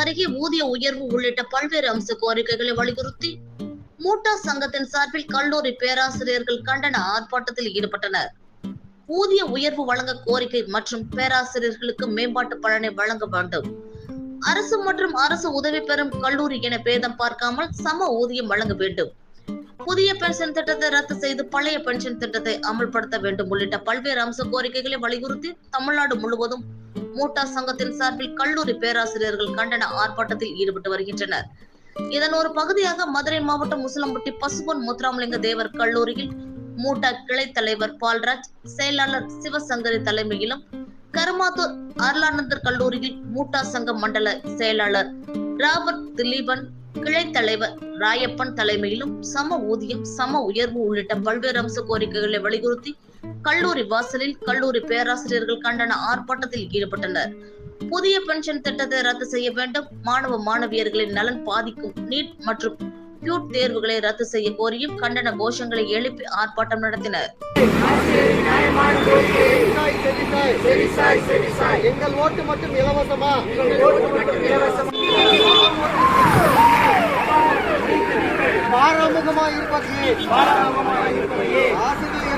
அருகே ஊதிய உயர்வு உள்ளிட்ட பல்வேறு அம்ச கோரிக்கைகளை வலியுறுத்தி மூட்டா சங்கத்தின் சார்பில் கல்லூரி பேராசிரியர்கள் கண்டன ஆர்ப்பாட்டத்தில் ஈடுபட்டனர். ஊதிய உயர்வு வழங்க கோரிக்கை மற்றும் பேராசிரியர்களுக்கு மேம்பாட்டு பலனை வழங்க வேண்டும். அரசு மற்றும் அரசு உதவி பெறும் கல்லூரி என பேதம் பார்க்காமல் சம ஊதியம் வழங்க வேண்டும். புதிய பென்ஷன் திட்டத்தை ரத்து செய்து பழைய பென்ஷன் திட்டத்தை அமல்படுத்த வேண்டும் உள்ளிட்ட பல்வேறு அம்ச கோரிக்கைகளை வலியுறுத்தி தமிழ்நாடு முழுவதும் மூட்டா சங்கத்தின் சார்பில் கல்லூரி பேராசிரியர்கள் கண்டன ஆர்ப்பாட்டத்தில் ஈடுபட்டு வருகின்றனர். இதன் ஒரு பகுதியாக மதுரை மாவட்டம் முசலம்பட்டி பசுபொன் முத்துராமலிங்க தேவர் கல்லூரியில் மூட்டா கிளை தலைவர் பால்ராஜ் செயலாளர் சிவசங்கரி தலைமையிலும் கருமாத்தூர் அருளானந்தர் கல்லூரியில் மூட்டா சங்க மண்டல செயலாளர் ராபர்ட் திலீபன் கிளை தலைவர் ராயப்பன் தலைமையிலும் சம ஊதியம் சம உயர்வு உள்ளிட்ட பல்வேறு அம்ச கோரிக்கைகளை வலியுறுத்தி கல்லூரி வாசலில் கல்லூரி பேராசிரியர்கள் கண்டன ஆர்ப்பாட்டத்தில் ஈடுபட்டனர். புதிய பென்ஷன் திட்டத்தை ரத்து செய்ய வேண்டும். மாணவ மாணவியர்களின் நலன் பாதிக்கும். நீட் மற்றும் பியூட் தேர்வுகளை ரத்து செய்ய கோரியும் கண்டன கோஷங்களை எழுப்பி ஆர்ப்பாட்டம் நடத்தினர். எங்கள் ஓட்டு மட்டும் இலவசமா? பாராமுகமா இருப்பது ஆசிரியர்